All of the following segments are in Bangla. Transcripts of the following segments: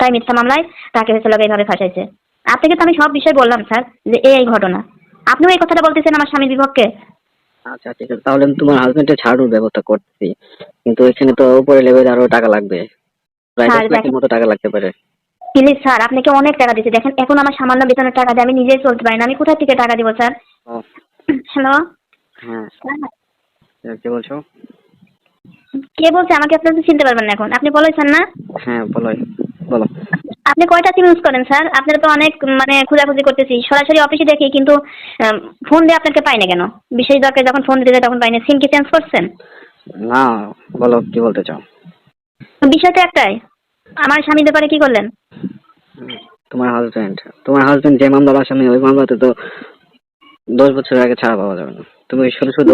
তাই মিথ্যা মামলায় তাকে হয়েছিল এইভাবে ফাঁসাইছে। আপনাকে তো আমি সব বিষয় বললাম স্যার যে এই ঘটনা। আপনিও এই কথাটা বলতেছেন আমার স্বামীর বিপক্ষে? আচ্ছা ঠিক আছে তাহলে আমি তোমার হাজবেন্ডের ছাড়ানোর ব্যবস্থা করতেছি। কিন্তু এখানে তো উপরে লেভেলে আরও টাকা লাগবে। প্রায় দশ লাখের মতো টাকা লাগতে পারে। প্লিজ স্যার আপনাকে অনেক টাকা দিচ্ছি দেখেন এখন আমার সামান্য বেতনের টাকা দিয়ে আমি নিজেই চলতে পারি না। আমি কোথা থেকে টাকা দিব স্যার? হ্যালো হ্যাঁ। কি বলছো? কে বলছে? আমাকে আপনি তো চিনতে পারবেন না এখন। আপনি বলেছেন না? হ্যাঁ বলো বলো। আপনি কয়টা সিম ইউজ করেন স্যার আপনারা তো অনেক মানে খোঁজাখুঁজি করতেছি। সরাসরি অফিসে দেখি কিন্তু ফোন দিয়ে আপনাকে পাই না কেন? বিশেষ দরকার যখন ফোন দিতে তখন পাই না। সিম কি চেঞ্জ করছেন? না বলো কি বলতে চাও? বিষয়টা একটাই আমার স্বামীর ব্যাপারে কি করলেন? তোমার হাজবেন্ড তোমার হাজবেন্ড যে মামলার আসামি ওই মামলাতে তো দশ বছর আগে ছাড়া পাওয়া যাবে না। তুমি শুধু শুধু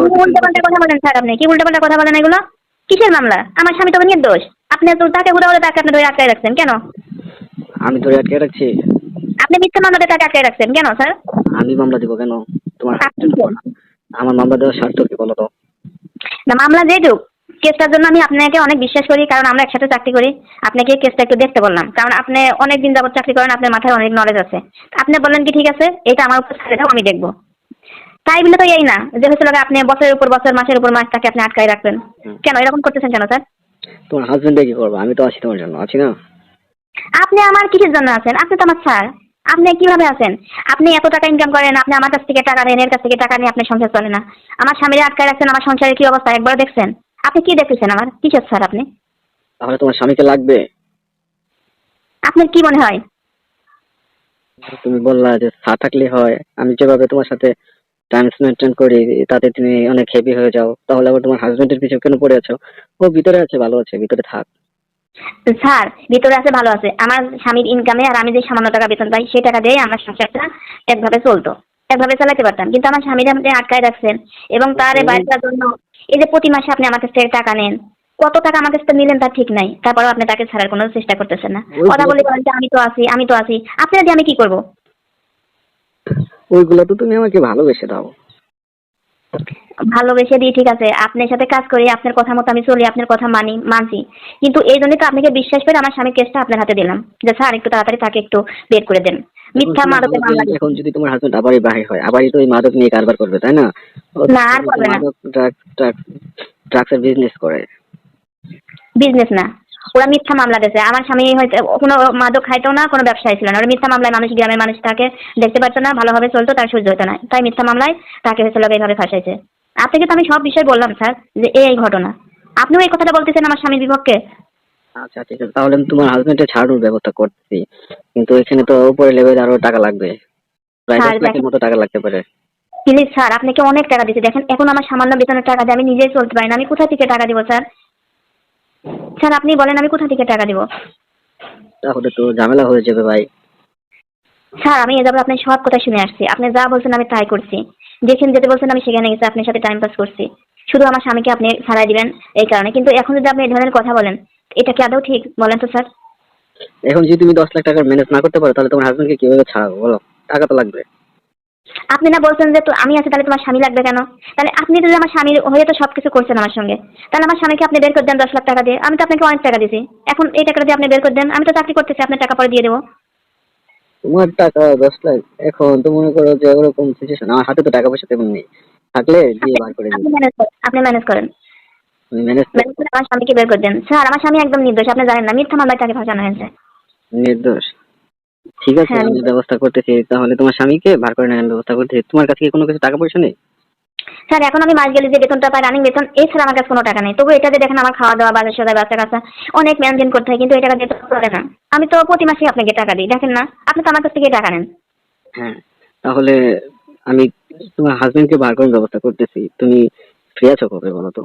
কথা বলেন স্যার আপনি। কি উল্টা পাল্টা কথা বলেন এগুলো? কিসের মামলা? আমার স্বামী তো নির্দোষ। আপনি তো তাকে ঘুরে বলে তাকে আপনি ধরে আটকায় রাখছেন কেন? আমি ধরে আটকে রাখছি। আপনি মিথ্যা মামলাতে তাকে আটকায় রাখছেন কেন স্যার? আমি মামলা দিব কেন? তোমার আমার মামলা দেওয়ার স্বার্থ কি বলো তো? না মামলা যেটুক কেসটার জন্য আমি আপনাকে অনেক বিশ্বাস করি কারণ আমরা একসাথে চাকরি করি। আপনাকে এই কেসটা একটু দেখতে বললাম কারণ আপনি অনেক দিন যাবত চাকরি করেন আপনার মাথায় অনেক নলেজ আছে। আপনি বললেন কি ঠিক আছে এটা আমার উপর ছেড়ে দাও আমি দেখব। তাই বলে তো এই না যে হচ্ছে আপনি বছরের উপর বছর মাসের উপর মাস তাকে আপনি আটকায় রাখবেন। কেন এরকম করতেছেন কেন স্যার? তোমার হাজবেন্ডে কি করব? আমি তো আছি তোমার জন্য আছি না? আপনি আমার কিসের জন্য আছেন? আপনি তো আমার স্যার আপনি কীভাবে আছেন? আপনি এত টাকা ইনকাম করেন আপনি আমার কাছ থেকে টাকা নেন এর কাছ থেকে টাকা নিয়ে আপনার সংসার চলে না। আমার স্বামীর আটকায় রাখছেন আমার সংসারের কি অবস্থা? একবার দেখছেন? আপনি কি দেখতেছেন আমার? কিসের স্যার আপনি? তাহলে তোমার স্বামীকে লাগবে? আপনার কি মনে হয়? তুমি বললা যে চা থাকলে হয়। আমি যেভাবে তোমার সাথে টাইম স্পেন্ড করি তাতে তুমি অনেক হেভি হয়ে যাও। তাহলে আবার তোমার হাজবেন্ডের পিছনে কেন পড়ে আছো? ও ভিতরে আছে ভালো আছে ভিতরে থাক। স্যার ভিতরে আছে ভালো আছে। আমার স্বামীর ইনকামে আর আমি যে সামান্য টাকা বেতন পাই সেই টাকা দিয়ে আমার সংসারটা একভাবে চলতো। একভাবে চালাতে পারতাম। কিন্তু আমার স্বামীর আপনি আটকায় রাখছেন এবং তার বাড়িটার জন্য এই যে প্রতি মাসে আপনি আমার কাছ থেকে টাকা নেন কত টাকা আমার কাছ থেকে নিলেন তার ঠিক নাই। তারপরেও আপনি তাকে ছাড়ার কোনো চেষ্টা করতেছেন না। কথা বলে বলেন যে আমি তো আছি আমি তো আছি। আপনি যদি আমি কি করব? ওইগুলো তো তুমি আমাকে ভালোবেসে দাও। ভালোবেসে দিই ঠিক আছে। আপনার সাথে কাজ করি আপনার কথা মতো আমি চলি আপনার কথা মানি মানছি। কিন্তু এই জন্যই তো আপনাকে বিশ্বাস করে আমার স্বামীর কেসটা আপনার হাতে দিলাম। যে স্যার একটু তাড়াতাড়ি তাকে একটু বের করে দেন। মিথ্যা মাদকের মামলা। এখন যদি তোমার হাজবেন্ড আবারই বাহির হয় আবারই তো ওই মাদক নিয়ে কারবার করবে তাই না? না, আর করবে না। মাদক ড্রাগসের বিজনেস করে। বিজনেস না। ওরা মিথ্যা মামলা দিয়েছে। আমার স্বামী হয়তো কোনো মাদক খাইতো না কোনো ব্যবসায়ী ছিল না। ওরা মিথ্যা মামলায় মানুষ গ্রামের মানুষ তাকে দেখতে পারতো না ভালোভাবে চলতো তার সহ্য হতো না। তাই মিথ্যা মামলায় তাকে হয়েছিল এইভাবে ফাঁসাইছে। আপনাকে তো আমি সব বিষয় বললাম স্যার যে এই ঘটনা। আপনিও এই কথাটা বলতেছেন আমার স্বামীর বিপক্ষে? আচ্ছা ঠিক আছে। তাহলে আমি তোমার হাজবেন্ডের ছাড়ানোর ব্যবস্থা করতেছি কিন্তু এখানে তো উপরে লেভেলে আরও টাকা লাগবে। প্রায় দশ লাখের মতো টাকা লাগতে পারে। প্লিজ স্যার আপনাকে অনেক টাকা দিচ্ছি দেখেন এখন আমার সামান্য বেতনের টাকা দিয়ে আমি নিজেই চলতে পারি না। আমি কোথা থেকে টাকা দিব স্যার? স্যার আপনি বলেন আমি কোথা থেকে টাকা দিব? তাহলে তো ঝামেলা হয়ে যাবে ভাই। স্যার আমি এ যাবে আপনার সব কথা শুনে আসছি। আপনি যা বলছেন আমি তাই করছি। যেখানে যেতে বলছেন আমি সেখানে গেছি আপনার সাথে টাইম পাস করছি। শুধু আমার স্বামীকে আপনি ছাড়াই দিবেন এই কারণে। কিন্তু এখন যদি আপনি এই ধরনের কথা বলেন এটা কি আদৌ ঠিক? বলেন তো স্যার। এখন যদি তুমি দশ লাখ টাকা ম্যানেজ না করতে পারো তাহলে তোমার হাজবেন্ডকে কীভাবে ছাড়াবো বলো? টাকা তো লাগবে। আপনি না বলছেন যে তো আমি আছি তাহলে তোমার স্বামী লাগবে কেন? তাহলে আপনি যদি আমার স্বামীর হয়ে তো সবকিছু করছেন আমার সঙ্গে। তাহলে আমার স্বামীকে আপনি বের করে দেন দশ লাখ টাকা দিয়ে। আমি তো আপনাকে অনেক টাকা দিয়েছি। এখন এই টাকাটা দিয়ে আপনি বের করে দেন। আমি তো চাকরি করতেছি আপনার টাকা পরে দিয়ে দেবো। তোমার টাকা দশ লাখ। এখন তো মনে করো যে ওরকম সিচুয়েশন আমার হাতে তো টাকা পয়সা তেমন নেই। থাকলে দিয়ে বার করে আপনি ম্যানেজ করেন আপনি ম্যানেজ করেন। ম্যানেজ করে আমার স্বামীকে বের করে দেন। স্যার আমার স্বামী একদম নির্দোষ। আপনি জানেন না মিথ্যা মামলায় তাকে ফাঁসানো হয়েছে। নির্দোষ। ঠিক আছে হ্যাঁ। আমি ব্যবস্থা করতেছি তাহলে তোমার স্বামীকে বার করে নেওয়ার ব্যবস্থা করতেছি। তোমার কাছে কি কোনো কিছু টাকা পয়সা নেই? স্যার এখন আমি মাস গেলে যে বেতনটা পাই রানিং বেতন এছাড়া আমার কাছে কোনো টাকা নেই। তবু এটাতে দেখেন আমার খাওয়া দাওয়া বাজার সদায় বাচ্চা কাচ্চা অনেক মেনটেন করতে হয় কিন্তু এই টাকা দিয়ে তো চলে না আমি তো প্রতি মাসে আপনাকে টাকা দিই দেখেন না? আপনি তো আমার কাছ থেকে টাকা নেন। হ্যাঁ তাহলে আমি তোমার হাজবেন্ডকে বার করার ব্যবস্থা করতেছি। তুমি ফ্রি আছো কবে বলো তো?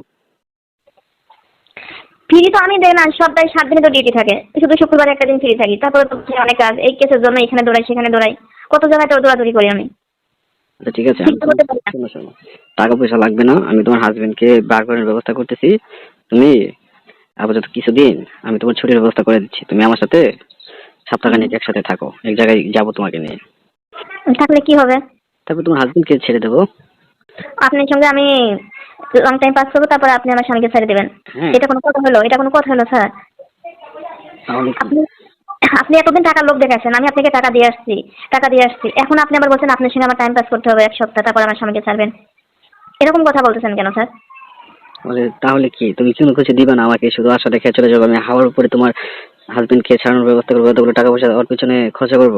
ফ্রি তো আমি দেয় না সপ্তাহে সাত দিনে তো ডিউটি থাকে। শুধু শুক্রবার একটা দিন ফ্রি থাকি। তারপরে তো অনেক কাজ। এই কেসের জন্য এখানে দৌড়াই সেখানে দৌড়াই। কত জায়গায় তো দৌড়াদৌড়ি করি আমি? আচ্ছা ঠিক আছে। টাকা পয়সা লাগবে না। আমি তোমার হাজবেন্ডকে বার করার ব্যবস্থা করতেছি। তুমি আপাতত কিছুদিন আমি তোমার ছুটির ব্যবস্থা করে দিচ্ছি। তুমি আমার সাথে সপ্তাহখানেক একসাথে থাকো। এক জায়গায় যাব তোমাকে নিয়ে। থাকলে কি হবে? তারপর তোমার হাজবেন্ডকে ছেড়ে দেবো। আপনার সঙ্গে আমি লং টাইম পাস করব তারপরে আপনি আমার স্বামীকে ছেড়ে দেবেন। হ্যাঁ এটা কোনো কথা হলো? এটা কোনো কথা হলো স্যার? আপনি আপনি এতদিন টাকার লোক দেখাচ্ছেন আমি আপনাকে টাকা দিয়ে আসছি টাকা দিয়ে আসছি। এখন আপনি আবার বলছেন আপনার সঙ্গে আমার টাইম পাস করতে হবে এক সপ্তাহ তারপর আমার স্বামীকে ছাড়বেন। এরকম কথা বলতেছেন কেন স্যার? তাহলে কি? তুমি কোনো কিছু দিবা না আমাকে শুধু আশা দেখে চলে যাব আমি হাওয়ার উপরে তোমার হাজবেন্ডকে ছাড়ানোর ব্যবস্থা করব এতগুলো টাকা পয়সা ওর পিছনে খরচা করব?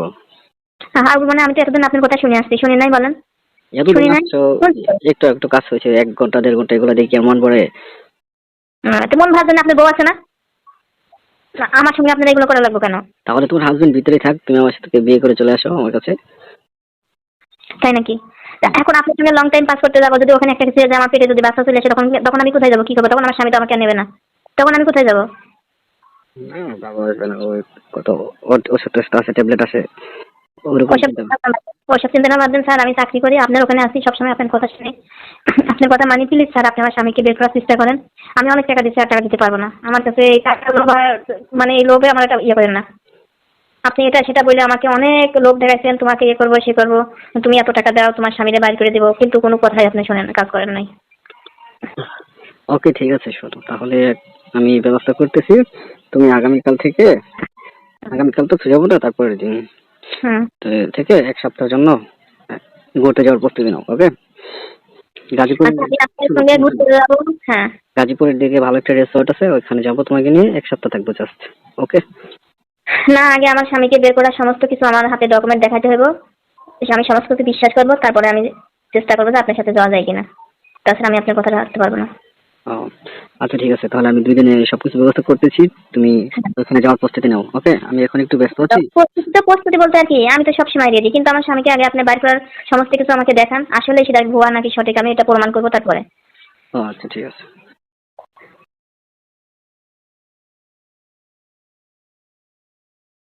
আর মানে আমি তো এতদিন আপনার কথা শুনে আসছি শুনে নাই বলেন। এতদিন আসছো একটু একটু কাজ হয়েছে এক ঘণ্টা দেড় ঘণ্টা এগুলো দেখি মন পড়ে। তো মন ভাবছেন আপনার বউ আছে না? আমার সঙ্গে আপনার এগুলো করা লাগবে কেন? তাহলে তোমার হাজবেন্ড ভিতরে থাক তুমি আমার সাথে বিয়ে করে চলে আসো আমার কাছে। তাই নাকি? এখন আপনার সঙ্গে লং টাইম পাস করতে যাব যদি ওখানে একটা যায়, আমার পেটে যদি বাচ্চা চলে আসে তখন তখন আমি কোথায় যাব কি করব? তখন আমার স্বামী তো আমাকে নেবে না। তখন আমি কোথায় যাব? না বাবা আসবে না ওই কত ওষুধ আছে ট্যাবলেট আছে। ওরকম ওসব চিন্তা না বাদ স্যার, আমি চাকরি করি, আপনার ওখানে আসি সবসময় আপনার কথা শুনি। আপনার কথা মানি প্লিজ স্যার, আপনি আমার স্বামীকে বের করার চেষ্টা করেন। আমি অনেক টাকা দিচ্ছি, আর টাকা দিতে পারব না। আমার কাছে এই টাকা লোভ মানে এই লোভে আমার এটা ইয়ে করেন না। আপনি এটা, সেটা বলে আমাকে অনেক লোভ দেখাইছেন, তোমাকে ইয়ে করব, সে করব। তুমি এত টাকা দাও, তোমার স্বামীরে বাইর করে দেবো, কিন্তু কোনো কথাই আপনি শোনেন, কাজ করেন নাই। ওকে, ঠিক আছে, শোনো, তাহলে আমি ব্যবস্থা করতেছি। তুমি আগামীকাল থেকে, আগামীকাল তো যাব না, তারপরের দিন। থেকে এক সপ্তাহের জন্য ঘুরতে যাওয়ার প্রস্তুতি নাও ওকে? গাজীপুর আচ্ছা হ্যাঁ। গাজীপুরের দিকে ভালো একটা রিসোর্ট আছে ওইখানে যাব তোমাকে নিয়ে এক সপ্তাহ থাকব জাস্ট ওকে? না আগে আমার স্বামীকে বের করার সমস্ত কিছু আমার হাতে ডকুমেন্ট দেখাতে হবে আমি সমস্ত কিছু বিশ্বাস করব তারপরে আমি চেষ্টা করব যে আপনার সাথে যাওয়া যায় কিনা। তাছাড়া আমি আপনার কথাটা রাখতে পারব না। ও আচ্ছা ঠিক আছে। তাহলে আমি দুই দিনে সবকিছু ব্যবস্থা করতেছি। তুমি ওখানে যাওয়ার প্রস্তুতি নাও ওকে? আমি এখন একটু ব্যস্ত আছি। প্রস্তুতিটা প্রস্তুতি বলতে আর কি আমি তো সব সময় রেডি কিন্তু আমার স্বামীকে আগে আপনি বাইর করার সমস্ত কিছু আমাকে দেখান। আসলে সেটা ভুয়া নাকি সঠিক আমি এটা প্রমাণ করব তারপরে। ও আচ্ছা ঠিক আছে।